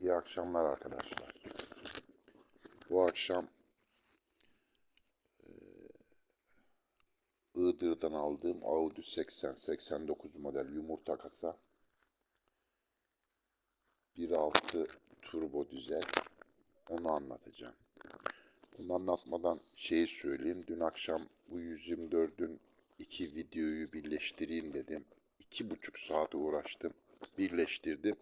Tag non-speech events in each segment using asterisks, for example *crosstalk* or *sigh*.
İyi akşamlar arkadaşlar. Bu akşam eee, Iğdır'dan aldığım Audi 80-89 model yumurta kasa 1.6 turbo dizel onu anlatacağım. Bunu anlatmadan şeyi söyleyeyim. Dün akşam bu 124'ün iki videoyu birleştireyim dedim. İki buçuk saat uğraştım. Birleştirdim.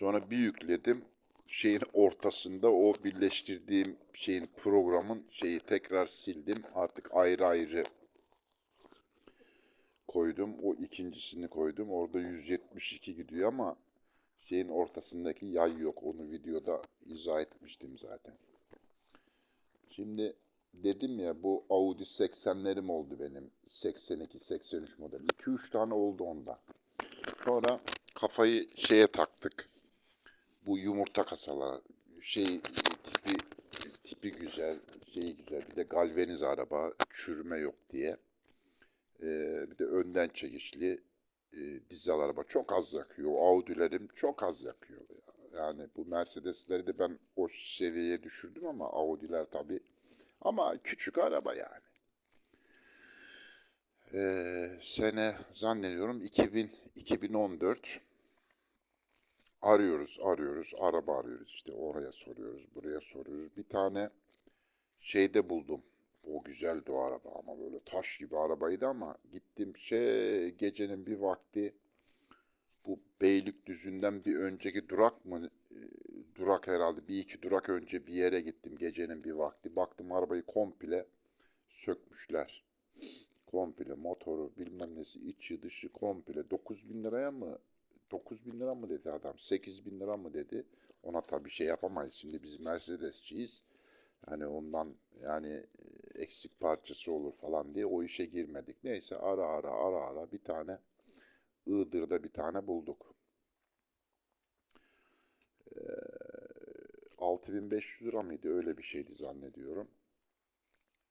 Sonra bir yükledim. Şeyin ortasında o birleştirdiğim şeyin programın şeyi tekrar sildim. Artık ayrı ayrı koydum. O ikincisini koydum. Orada 172 gidiyor ama şeyin ortasındaki yay yok. Onu videoda izah etmiştim zaten. Şimdi dedim ya bu Audi 80'lerim oldu benim. 82-83 model. 2-3 tane oldu onda. Sonra kafayı şeye taktık. Bu yumurta kasalar şey tipi tipi güzel, şeyi güzel. Bir de galvanize araba, çürüme yok diye. Ee, bir de önden çekişli e, dizel araba. Çok az yakıyor. Audi'lerim çok az yakıyor. ya. Yani bu Mercedes'leri de ben o seviyeye düşürdüm ama Audi'ler tabii. Ama küçük araba yani. Ee, sene zannediyorum 2000 2014 arıyoruz arıyoruz araba arıyoruz işte oraya soruyoruz buraya soruyoruz. Bir tane şeyde buldum o güzeldi o araba ama böyle taş gibi arabaydı ama gittim şey gecenin bir vakti bu Beylikdüzü'nden bir önceki durak mı e, durak herhalde bir iki durak önce bir yere gittim gecenin bir vakti. Baktım arabayı komple sökmüşler. Komple motoru bilmem nesi içi dışı komple 9 bin liraya mı 9 bin lira mı dedi adam 8 bin lira mı dedi ona tabii şey yapamayız şimdi biz Mercedesçiyiz hani ondan yani e, eksik parçası olur falan diye o işe girmedik neyse ara ara ara ara bir tane Iğdır'da bir tane bulduk. Ee, 6500 lira mıydı öyle bir şeydi zannediyorum.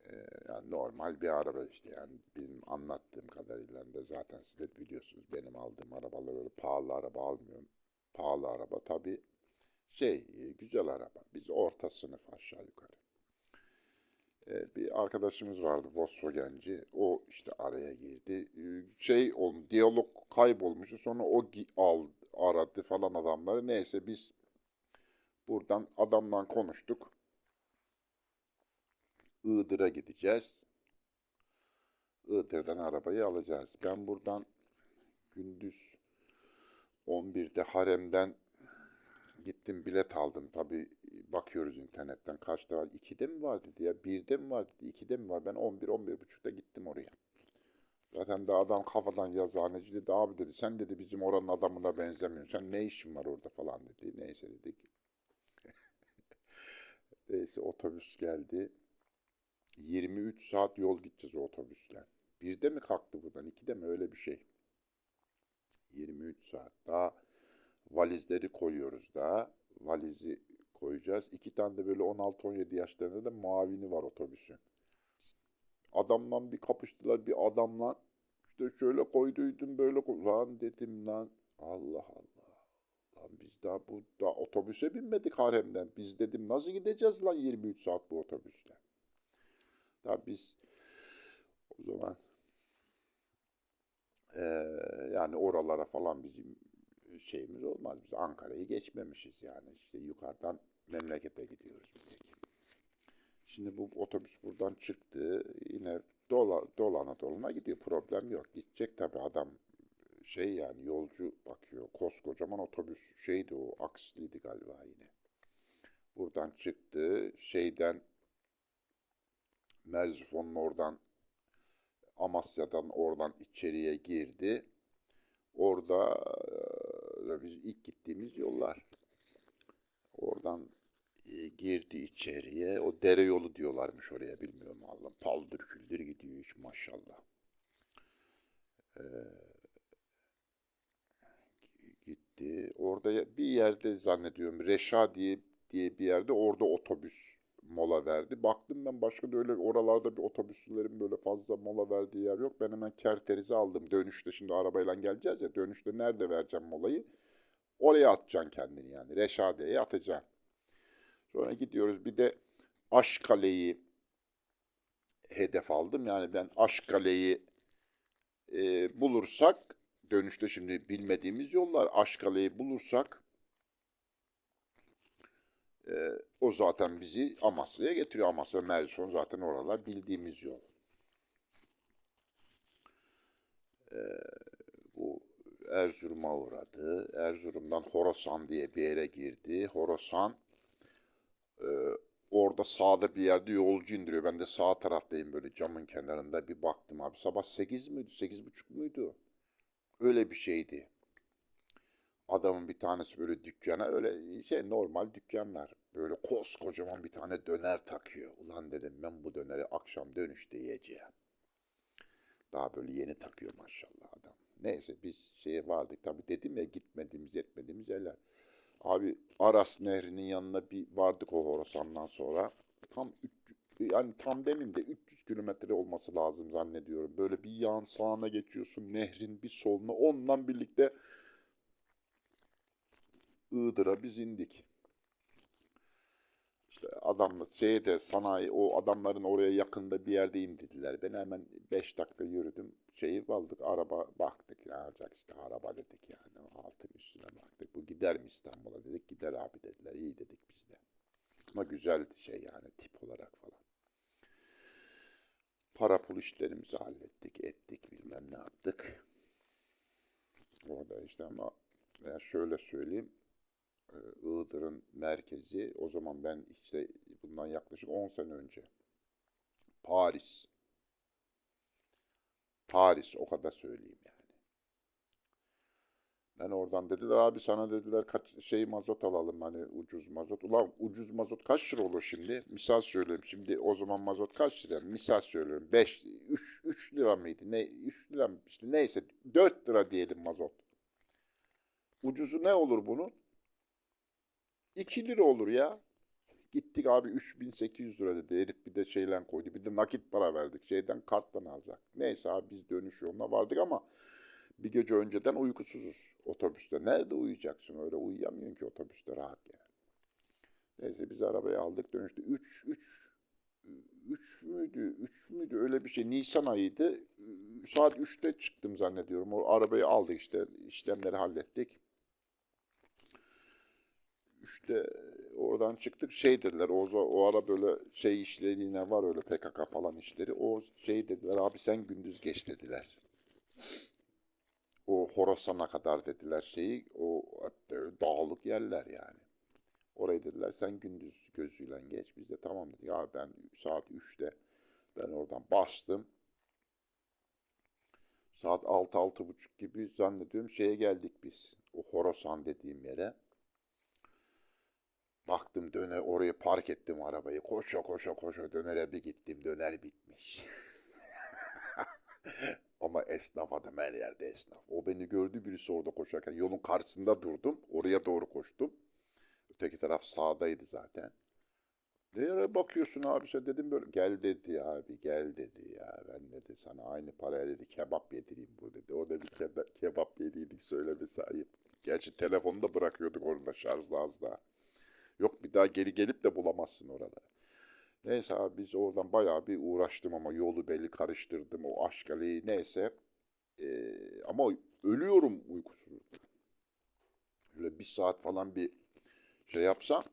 Ee, yani normal bir araba işte yani benim anlattığım kadarıyla da zaten siz de biliyorsunuz benim aldığım arabalar öyle pahalı araba almıyorum. Pahalı araba tabi şey e, güzel araba. Biz orta sınıf aşağı yukarı. Ee, bir arkadaşımız vardı Volkswagen'ci. O işte araya girdi. Ee, Şey oldu, diyalog kaybolmuştu. Sonra o al, aradı falan adamları. Neyse biz buradan adamla konuştuk. Iğdır'a gideceğiz. Iğdır'dan arabayı alacağız. Ben buradan gündüz 11'de Harem'den gittim bilet aldım. Tabii bakıyoruz internetten kaçta var. 2'de mi var dedi ya 1'de mi var dedi 2'de mi var. Ben 11 11.30'da gittim oraya. Zaten de adam kafadan yazıhaneci dedi abi dedi sen dedi bizim oranın adamına benzemiyorsun. Sen ne işin var orada falan dedi. Neyse dedik. *laughs* Neyse otobüs geldi. 23 saat yol gideceğiz o otobüsle. Birde mi kalktı buradan? ikide mi? Öyle bir şey. 23 saat. Daha valizleri koyuyoruz daha. Valizi koyacağız. İki tane de böyle 16-17 yaşlarında da mavini var otobüsün. Adamla bir kapıştılar bir adamla. İşte şöyle koyduydum böyle koy. Lan dedim lan. Allah Allah. Lan biz daha bu daha otobüse binmedik haremden. Biz dedim nasıl gideceğiz lan 23 saat bu otobüsle. Tabii biz o zaman eee, yani oralara falan bizim şeyimiz olmaz. Biz Ankara'yı geçmemişiz yani. işte yukarıdan memlekete gidiyoruz biz. Şimdi bu otobüs buradan çıktı. Yine dola, dolana dolana gidiyor. Problem yok. Gidecek tabii adam şey yani yolcu bakıyor. Koskocaman otobüs şeydi o aksliydi galiba yine. Buradan çıktı. Şeyden Merzifon'un oradan Amasya'dan oradan içeriye girdi. Orada e, biz ilk gittiğimiz yollar. Oradan e, girdi içeriye. O dere yolu diyorlarmış oraya bilmiyorum Allah'ım. Paldır küldür gidiyor hiç maşallah. Ee, gitti. Orada bir yerde zannediyorum Reşa diye diye bir yerde orada otobüs mola verdi. Baktım ben başka da öyle oralarda bir otobüslerin böyle fazla mola verdiği yer yok. Ben hemen Kerteriz'i aldım. Dönüşte şimdi arabayla geleceğiz ya. Dönüşte nerede vereceğim molayı? Oraya atacaksın kendini yani. Reşadiye'ye atacaksın. Sonra gidiyoruz bir de Aşkale'yi hedef aldım. Yani ben Aşkale'yi e, bulursak dönüşte şimdi bilmediğimiz yollar Aşkale'yi bulursak e, o zaten bizi Amasya'ya getiriyor. Amasya, Mersin zaten oralar bildiğimiz yol. E, bu Erzurum'a uğradı. Erzurum'dan Horasan diye bir yere girdi. Horasan e, orada sağda bir yerde yolcu indiriyor. Ben de sağ taraftayım böyle camın kenarında bir baktım abi. Sabah 8 müydü? 8.30 muydu? Öyle bir şeydi. Adamın bir tanesi böyle dükkana öyle şey normal dükkanlar. Böyle koskocaman bir tane döner takıyor. Ulan dedim ben bu döneri akşam dönüşte yiyeceğim. Daha böyle yeni takıyor maşallah adam. Neyse biz şeye vardık tabii dedim ya gitmediğimiz etmediğimiz yerler. Abi Aras Nehri'nin yanına bir vardık o Horasan'dan sonra. Tam 300, yani tam demeyeyim de 300 kilometre olması lazım zannediyorum. Böyle bir yan sağına geçiyorsun nehrin bir soluna onunla birlikte Iğdır'a biz indik. Adamla şeyde sanayi o adamların oraya yakında bir yerde indirdiler. Ben hemen 5 dakika yürüdüm. Şeyi aldık araba baktık ne olacak işte araba dedik yani altın üstüne baktık. Bu gider mi İstanbul'a dedik gider abi dediler iyi dedik biz de. Ama güzeldi şey yani tip olarak falan. Para pul işlerimizi hallettik ettik bilmem ne yaptık. Orada işte ama ya şöyle söyleyeyim Iğdır'ın merkezi o zaman ben işte bundan yaklaşık 10 sene önce Paris Paris o kadar söyleyeyim yani. Ben oradan dediler abi sana dediler kaç şey mazot alalım hani ucuz mazot. Ulan ucuz mazot kaç lira olur şimdi? Misal söyleyeyim şimdi o zaman mazot kaç lira? Misal söylüyorum 5 3 3 lira mıydı? Ne 3 lira mı? işte neyse 4 lira diyelim mazot. Ucuzu ne olur bunun? 2 lira olur ya. Gittik abi 3800 lira dedi. Herif bir de şeyle koydu. Bir de nakit para verdik. Şeyden karttan alacak. Neyse abi biz dönüş yoluna vardık ama bir gece önceden uykusuzuz otobüste. Nerede uyuyacaksın? Öyle uyuyamıyorsun ki otobüste rahat yani. Neyse biz arabayı aldık dönüşte. 3 3 3 müydü? 3 müydü? Öyle bir şey. Nisan ayıydı. Saat 3'te çıktım zannediyorum. O arabayı aldık işte. işlemleri hallettik. İşte oradan çıktık şey dediler o, o ara böyle şey işleri yine var öyle PKK falan işleri o şey dediler abi sen gündüz geç dediler. O Horasan'a kadar dediler şeyi o dağlık yerler yani. Orayı dediler sen gündüz gözüyle geç biz de tamam dedik abi ben saat 3'te ben oradan bastım. Saat 6-6.30 gibi zannediyorum şeye geldik biz. O Horasan dediğim yere. Baktım döner oraya park ettim arabayı. Koşa koşa koşa dönere bir gittim. Döner bitmiş. *laughs* Ama esnaf adam her yerde esnaf. O beni gördü birisi orada koşarken. Yolun karşısında durdum. Oraya doğru koştum. Öteki taraf sağdaydı zaten. Nereye bakıyorsun abi sen dedim böyle. Gel dedi abi gel dedi ya. Ben dedi sana aynı paraya dedi kebap yedireyim bu dedi. Orada bir keba- kebap yediydik söylemesi ayıp. Gerçi telefonu da bırakıyorduk orada şarjlı az daha. Yok bir daha geri gelip de bulamazsın orada. Neyse abi biz oradan bayağı bir uğraştım ama yolu belli karıştırdım. O Aşkale'yi neyse. Ee, ama ölüyorum uykusuzluktan. Öyle bir saat falan bir şey yapsam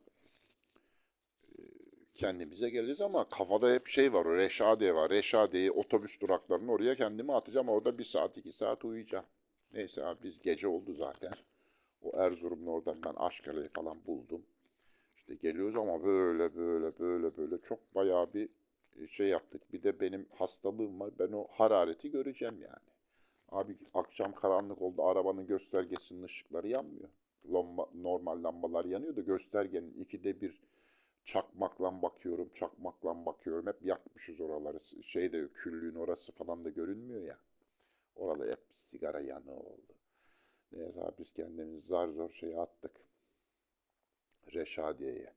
kendimize geleceğiz ama kafada hep şey var. O Reşadiye var. Reşadiye'yi otobüs duraklarının oraya kendimi atacağım. Orada bir saat iki saat uyuyacağım. Neyse abi biz gece oldu zaten. O Erzurum'un oradan ben Aşkale'yi falan buldum. İşte geliyoruz ama böyle böyle böyle böyle çok bayağı bir e, şey yaptık. Bir de benim hastalığım var. Ben o harareti göreceğim yani. Abi akşam karanlık oldu. Arabanın göstergesinin ışıkları yanmıyor. Lamba, normal lambalar yanıyor da göstergenin ikide bir çakmakla bakıyorum, çakmakla bakıyorum. Hep yakmışız oraları. Şeyde küllüğün orası falan da görünmüyor ya. Orada hep sigara yanığı oldu. Neyse abi biz kendimizi zar zor şeye attık. Reşadiye'ye.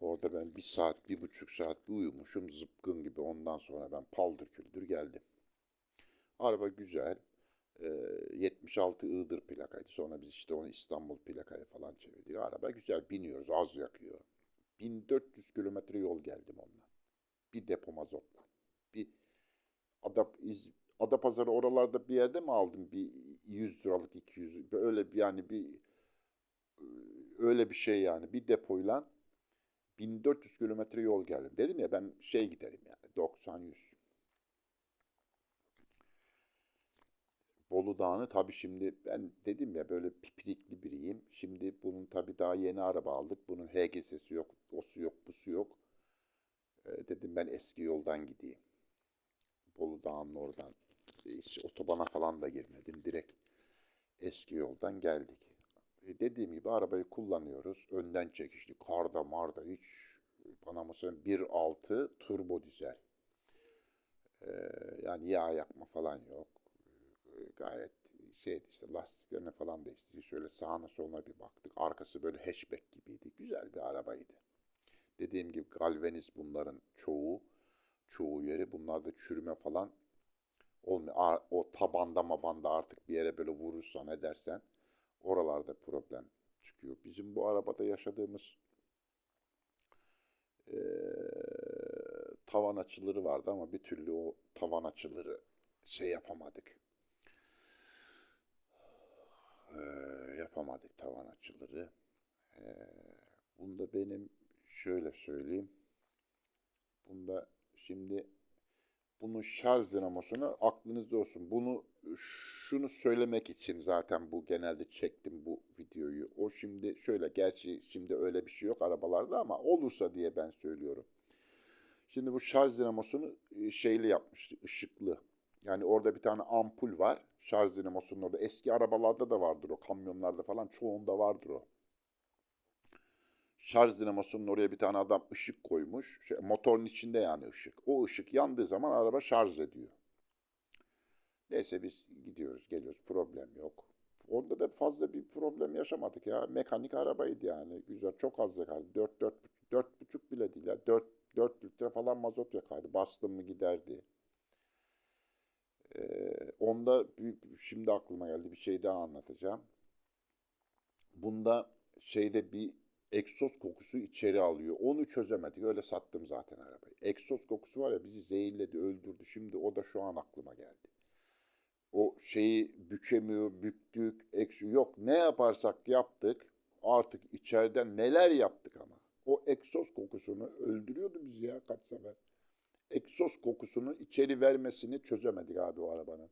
Orada ben bir saat, bir buçuk saat bir uyumuşum zıpkın gibi. Ondan sonra ben paldır küldür geldim. Araba güzel. Ee, 76 Iğdır plakaydı. Sonra biz işte onu İstanbul plakaya falan çevirdik. Araba güzel biniyoruz az yakıyor. 1400 kilometre yol geldim onunla. Bir depo mazotla. Bir Adap, İz, Adapazarı oralarda bir yerde mi aldım bir 100 liralık 200 öyle bir yani bir öyle bir şey yani bir depoyla 1400 kilometre yol geldim. Dedim ya ben şey giderim yani 90-100. Bolu Dağı'nı tabii şimdi ben dedim ya böyle pipirikli biriyim. Şimdi bunun tabii daha yeni araba aldık. Bunun HGS'si yok, o su yok, bu su yok. Ee, dedim ben eski yoldan gideyim. Bolu Dağı'nın oradan. Hiç otobana falan da girmedim. Direkt eski yoldan geldik. E, dediğim gibi arabayı kullanıyoruz. Önden çekişli, karda marda hiç bana mesela 1.6 turbo dizel. Ee, yani yağ yakma falan yok. Ee, gayet şeydi işte lastiklerine falan değiştirdik. Şöyle sağına soluna bir baktık. Arkası böyle hatchback gibiydi. Güzel bir arabaydı. Dediğim gibi galvaniz bunların çoğu. Çoğu yeri. Bunlarda çürüme falan olmuyor. O tabanda mabanda artık bir yere böyle vurursan edersen oralarda problem çıkıyor. Bizim bu arabada yaşadığımız eee, tavan açıları vardı ama bir türlü o tavan açıları şey yapamadık. Eee, yapamadık tavan açıları. Eee, bunda benim şöyle söyleyeyim. Bunda şimdi bunun şarj dinamosunu aklınızda olsun. Bunu şunu söylemek için zaten bu genelde çektim bu videoyu. O şimdi şöyle gerçi şimdi öyle bir şey yok arabalarda ama olursa diye ben söylüyorum. Şimdi bu şarj dinamosunu e, şeyli yapmıştı, ışıklı. Yani orada bir tane ampul var. Şarj dinamosunun orada. Eski arabalarda da vardır o, kamyonlarda falan çoğunda vardır o. Şarj dinamosunun oraya bir tane adam ışık koymuş. Şey, motorun içinde yani ışık. O ışık yandığı zaman araba şarj ediyor. Neyse biz gidiyoruz, geliyoruz. Problem yok. Onda da fazla bir problem yaşamadık ya. Mekanik arabaydı yani. Güzel, çok az yakardı. 4 4 4 buçuk bile değil ya. 4 4 litre falan mazot yakardı. Bastım mı giderdi. Ee, onda şimdi aklıma geldi bir şey daha anlatacağım. Bunda şeyde bir egzoz kokusu içeri alıyor. Onu çözemedik. Öyle sattım zaten arabayı. Egzoz kokusu var ya bizi zehirledi, öldürdü. Şimdi o da şu an aklıma geldi. O şeyi bükemiyor, büktük, eksi yok. Ne yaparsak yaptık. Artık içeriden neler yaptık ama. O egzoz kokusunu öldürüyordu bizi ya kaç sefer. Egzoz kokusunu içeri vermesini çözemedik abi o arabanın.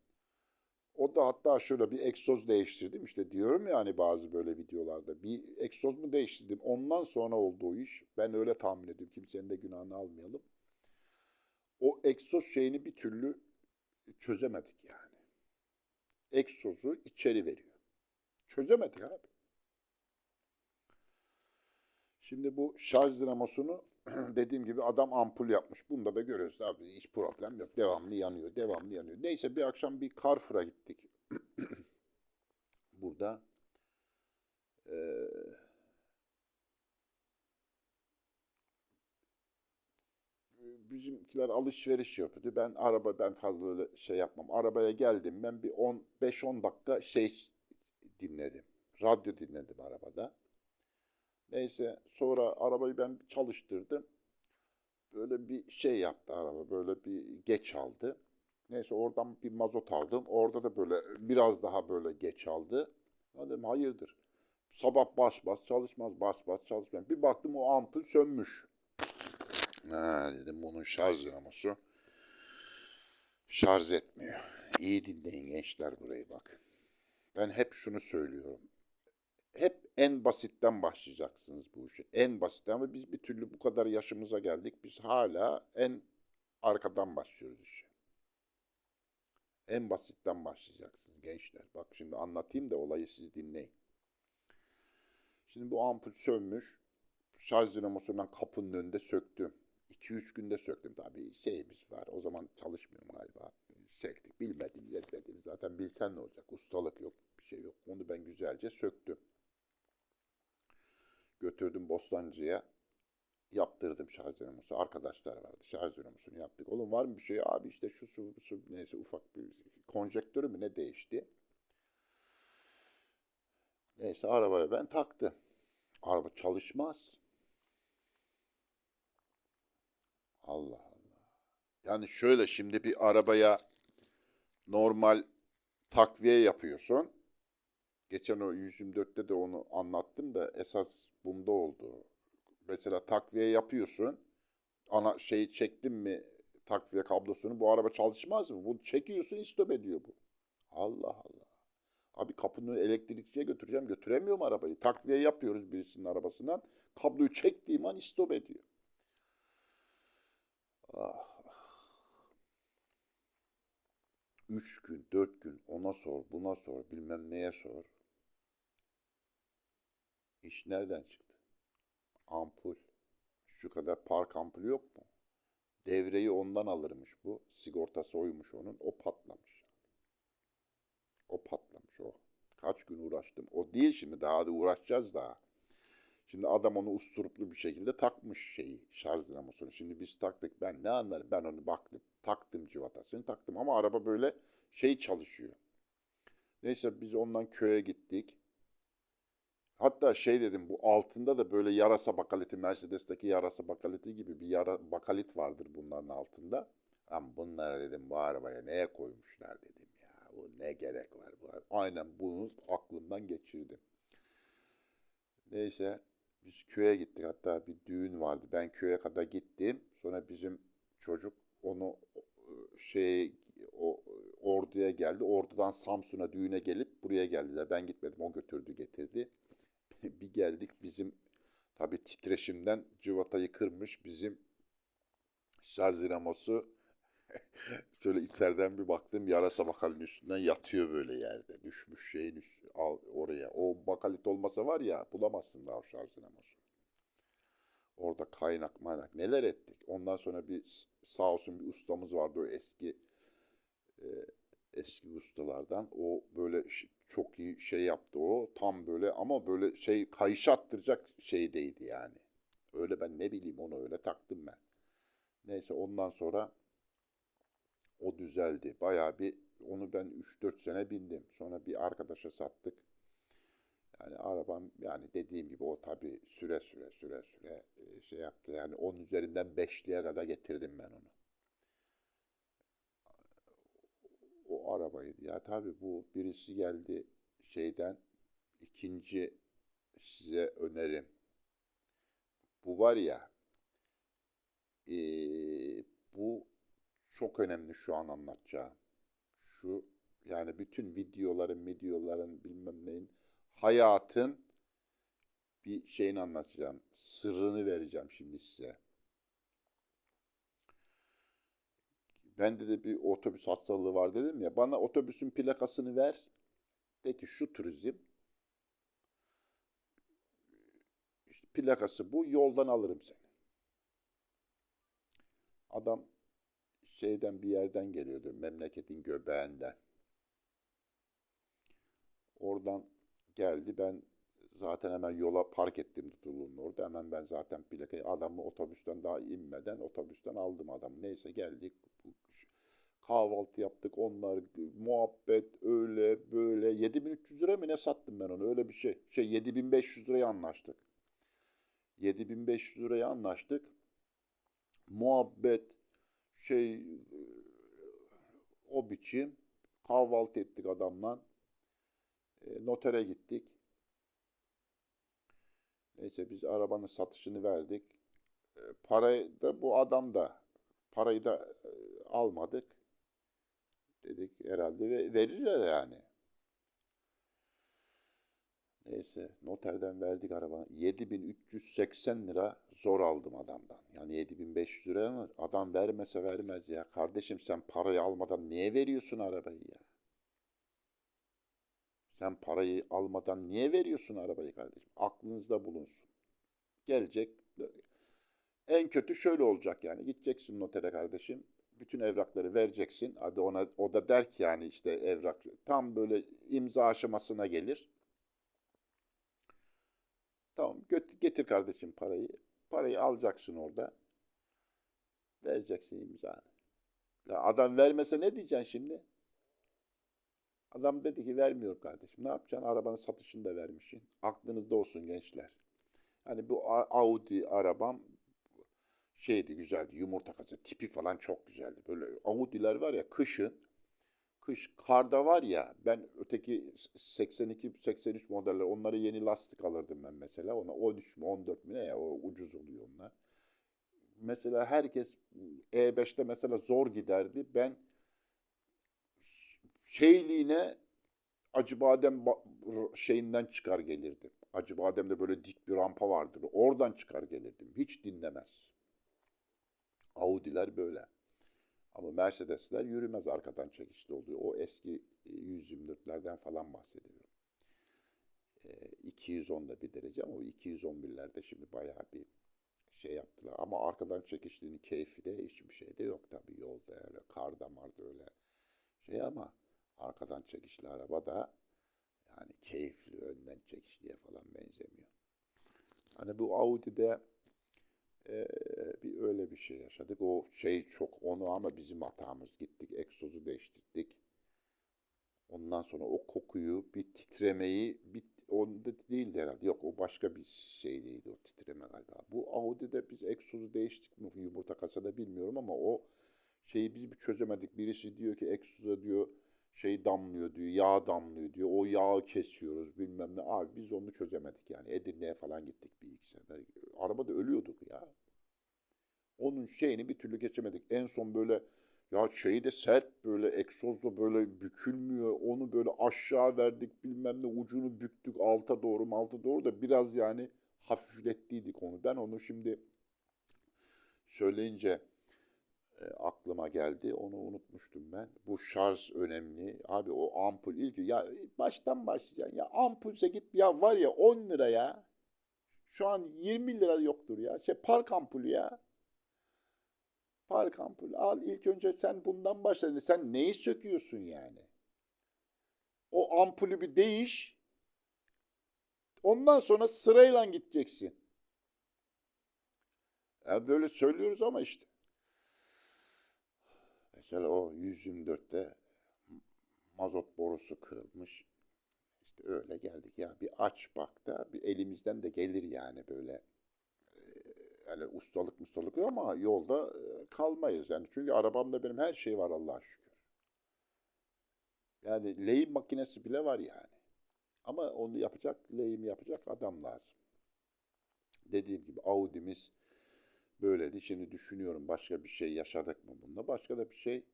O da hatta şöyle bir egzoz değiştirdim. İşte diyorum ya hani bazı böyle videolarda bir egzoz mu değiştirdim. Ondan sonra oldu o iş. Ben öyle tahmin ediyorum. Kimsenin de günahını almayalım. O egzoz şeyini bir türlü çözemedik yani. Egzozu içeri veriyor. Çözemedik abi. Şimdi bu şarj dinamosunu *clears throat* dediğim gibi adam ampul yapmış. Bunda da görüyoruz abi hiç problem yok. Devamlı yanıyor, devamlı yanıyor. Neyse bir akşam bir Carrefour'a gittik. *clears throat* Burada eee, bizimkiler alışveriş yapıyordu. Ben araba ben fazla öyle şey yapmam. Arabaya geldim ben bir 10 5-10 dakika şey dinledim. Radyo dinledim arabada. Neyse sonra arabayı ben çalıştırdım. Böyle bir şey yaptı araba. Böyle bir geç aldı. Neyse oradan bir mazot aldım. Orada da böyle biraz daha böyle geç aldı. Dedim hayırdır. Sabah bas bas çalışmaz bas bas çalışmaz. Bir baktım o ampul sönmüş. Ha dedim bunun şarj dinamosu şarj etmiyor. İyi dinleyin gençler burayı bak. Ben hep şunu söylüyorum hep en basitten başlayacaksınız bu işe. En basitten ama biz bir türlü bu kadar yaşımıza geldik. Biz hala en arkadan başlıyoruz işe. En basitten başlayacaksınız gençler. Bak şimdi anlatayım da olayı siz dinleyin. Şimdi bu ampul sönmüş. Şarj dinamosunu ben kapının önünde söktüm. 2-3 günde söktüm tabii. Şeyimiz var. O zaman çalışmıyorum galiba. Söktük. Bilmedim, etmedim. Zaten bilsen ne olacak? Ustalık yok, bir şey yok. Onu ben güzelce söktüm. Götürdüm Bostancı'ya. Yaptırdım şarj dinamosu. Arkadaşlar vardı. Şarj dinamosunu yaptık. Oğlum var mı bir şey? Abi işte şu su, su neyse ufak bir konjektörü mü ne değişti? Neyse arabaya ben taktım. Araba çalışmaz. Allah Allah. Yani şöyle şimdi bir arabaya normal takviye yapıyorsun. Geçen o 124'te de onu anlattım da esas bunda oldu. Mesela takviye yapıyorsun. Ana şeyi çektin mi takviye kablosunu bu araba çalışmaz mı? Bu çekiyorsun istop ediyor bu. Allah Allah. Abi kapını elektrikçiye götüreceğim. Götüremiyorum arabayı. Takviye yapıyoruz birisinin arabasından. Kabloyu çektiğim an istop ediyor. Ah. Üç gün, dört gün ona sor, buna sor, bilmem neye sor. İş nereden çıktı? Ampul. Şu kadar park ampulü yok mu? Devreyi ondan alırmış bu. Sigortası oymuş onun. O patlamış. O patlamış o. Kaç gün uğraştım. O değil şimdi daha da uğraşacağız daha. Şimdi adam onu usturuplu bir şekilde takmış şeyi şarj dinamosunu. Şimdi biz taktık ben ne anlarım ben onu baktım taktım civatasını taktım ama araba böyle şey çalışıyor. Neyse biz ondan köye gittik. Hatta şey dedim bu altında da böyle yarasa bakaliti Mercedes'teki yarasa bakaliti gibi bir yara bakalit vardır bunların altında. Ama bunlara dedim bu arabaya neye koymuşlar dedim ya. Bu ne gerek var bu araba. Aynen bunu aklımdan geçirdim. Neyse biz köye gittik. Hatta bir düğün vardı. Ben köye kadar gittim. Sonra bizim çocuk onu e, şey o orduya geldi. Ordudan Samsun'a düğüne gelip buraya geldiler. Ben gitmedim. O götürdü getirdi. Bir geldik bizim tabii titreşimden cıvatayı kırmış bizim şarj dinamosu *laughs* şöyle içeriden bir baktım yarasa bakalın üstünden yatıyor böyle yerde. Düşmüş şeyin üstü, al, oraya. O bakalit olmasa var ya bulamazsın daha o şarj dinamosu. Orada kaynak maynak neler ettik. Ondan sonra bir sağ olsun bir ustamız vardı o eski e, eski ustalardan. O böyle çok iyi şey yaptı o. Tam böyle ama böyle şey kayış attıracak şeydeydi yani. Öyle ben ne bileyim onu öyle taktım ben. Neyse ondan sonra o düzeldi. Bayağı bir onu ben 3-4 sene bindim. Sonra bir arkadaşa sattık. Yani arabam yani dediğim gibi o tabii süre süre süre süre e, şey yaptı. Yani onun üzerinden 5'liğe kadar getirdim ben onu. O arabaydı. Ya tabii bu birisi geldi şeyden ikinci size önerim. Bu var ya eee, bu çok önemli şu an anlatacağım. Şu yani bütün videoların, videoların bilmem neyin hayatın bir şeyini anlatacağım. Sırrını vereceğim şimdi size. Bende de bir otobüs hastalığı var dedim ya. Bana otobüsün plakasını ver. De ki şu turizm. İşte plakası bu. Yoldan alırım seni. Adam şeyden bir yerden geliyordu. Memleketin göbeğinden. Oradan geldi. Ben zaten hemen yola park ettim tutulunun orada. Hemen ben zaten plakayı adamı otobüsten daha inmeden otobüsten aldım adamı. Neyse geldik. Kahvaltı yaptık. Onlar muhabbet öyle böyle. 7300 lira mı ne sattım ben onu? Öyle bir şey. Şey 7500 liraya anlaştık. 7500 liraya anlaştık. Muhabbet şey o biçim kahvaltı ettik adamla. E, notere gittik. Neyse biz arabanın satışını verdik. E, parayı da bu adam da parayı da e, almadık. Dedik herhalde ve verirler yani. Neyse noterden verdik araba. 7380 lira zor aldım adamdan. Yani 7500 lira ama adam vermese vermez ya. Kardeşim sen parayı almadan niye veriyorsun arabayı ya? Sen parayı almadan niye veriyorsun arabayı kardeşim? Aklınızda bulunsun. Gelecek. En kötü şöyle olacak yani. Gideceksin notere kardeşim. Bütün evrakları vereceksin. Hadi ona o da der ki yani işte evrak tam böyle imza aşamasına gelir. Tamam getir kardeşim parayı. Parayı alacaksın orada. Vereceksin imzanı. Ya adam vermese ne diyeceksin şimdi? Adam dedi ki vermiyor kardeşim. Ne yapacaksın? Arabanın satışını da vermişsin. Aklınızda olsun gençler. Hani bu Audi arabam şeydi güzeldi. Yumurta kasa tipi falan çok güzeldi. Böyle Audi'ler var ya kışın kış karda var ya ben öteki 82 83 modeller onlara yeni lastik alırdım ben mesela. Ona 13 mi 14 mi ne ya o ucuz oluyor onlar. Mesela herkes E5'te mesela zor giderdi. Ben şeyliğine Acıbadem ba- şeyinden çıkar gelirdim. Acıbadem'de böyle dik bir rampa vardır. Oradan çıkar gelirdim. Hiç dinlemez. Audi'ler böyle. Ama Mercedesler yürümez arkadan çekişli oluyor. O eski e, 124'lerden falan bahsediyorum. E, 210'da bir derece ama o 211'lerde şimdi bayağı bir şey yaptılar. Ama arkadan çekişliğinin keyfi de hiçbir şey de yok tabii yolda öyle kar damarda öyle şey ama arkadan çekişli araba da yani keyifli önden çekişliye falan benzemiyor. Hani bu Audi'de eee, bir öyle bir şey yaşadık. O şey çok onu ama bizim hatamız. Gittik egzozu değiştirdik. Ondan sonra o kokuyu, bir titremeyi, bir, onda değildi herhalde. Yok o başka bir şeydeydi o titreme galiba. Bu Audi'de biz egzozu değiştik mi yumurta kasada bilmiyorum ama o şeyi biz bir çözemedik. Birisi diyor ki egzoza diyor şey damlıyor diyor, yağ damlıyor diyor. O yağı kesiyoruz bilmem ne. Abi biz onu çözemedik yani. Edirne'ye falan gittik bir iki sefer. Arabada ölüyorduk ya. Onun şeyini bir türlü geçemedik. En son böyle ya şeyi de sert böyle egzozla böyle bükülmüyor. Onu böyle aşağı verdik bilmem ne ucunu büktük alta doğru alta doğru da biraz yani hafiflettiydik onu. Ben onu şimdi söyleyince aklıma geldi. Onu unutmuştum ben. Bu şarj önemli. Abi o ampul ilk ya baştan başlayacaksın. Ya ampulse git ya var ya 10 lira ya. Şu an 20 lira yoktur ya. Şey park ampulü ya. Park ampulü al ilk önce sen bundan başla. Sen neyi söküyorsun yani? O ampulü bir değiş. Ondan sonra sırayla gideceksin. Ya böyle söylüyoruz ama işte. Mesela o 124'te mazot borusu kırılmış. İşte öyle geldik ya bir aç bak da bir elimizden de gelir yani böyle e, yani ustalık mustalık yok ama yolda e, kalmayız yani çünkü arabamda benim her şey var Allah'a şükür. Yani lehim makinesi bile var yani. Ama onu yapacak, lehim yapacak adam lazım. Dediğim gibi Audi'miz böyleydi. Şimdi düşünüyorum başka bir şey yaşadık mı bunda? Başka da bir şey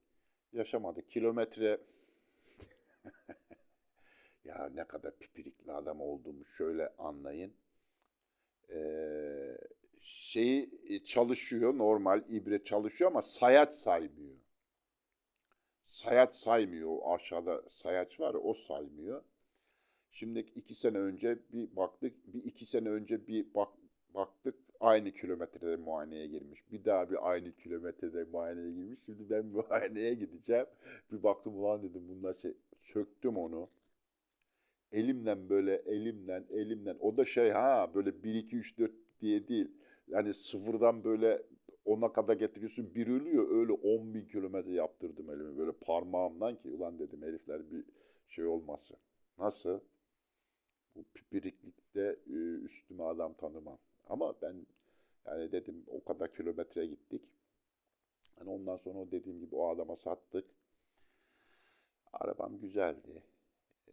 yaşamadık. Kilometre *laughs* ya ne kadar pipirikli adam olduğumu şöyle anlayın. Ee, şeyi e, çalışıyor normal ibre çalışıyor ama sayaç saymıyor. Sayaç saymıyor. Aşağıda sayaç var o saymıyor. Şimdi iki sene önce bir baktık, bir iki sene önce bir bak, baktık aynı kilometrede muayeneye girmiş. Bir daha bir aynı kilometrede muayeneye girmiş. Şimdi ben *laughs* muayeneye gideceğim. Bir baktım ulan dedim bunlar şey söktüm onu. Elimden böyle elimden elimden o da şey ha böyle 1 2 3 4 diye değil. Yani sıfırdan böyle ona kadar getiriyorsun bir ölüyor öyle 10 bin kilometre yaptırdım elimi böyle parmağımdan ki ulan dedim herifler bir şey olmasın. Nasıl? Bu pipiriklikte üstüme adam tanımam. Ama ben yani dedim o kadar kilometre gittik. Hani ondan sonra dediğim gibi o adama sattık. Arabam güzeldi. Ee,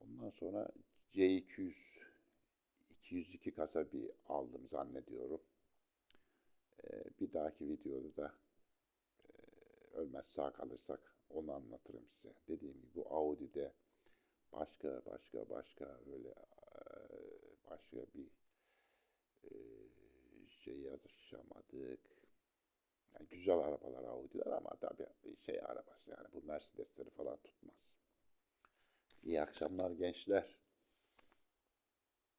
ondan sonra C200 202 kasa bir aldım zannediyorum. Ee, bir dahaki videoda da e, ölmez sağ kalırsak onu anlatırım size. Dediğim gibi bu Audi'de başka başka başka öyle başka bir e, şey yaşamadık. Yani güzel arabalar Audi'ler ama tabii şey arabası yani bu Mercedesleri falan tutmaz. İyi akşamlar gençler.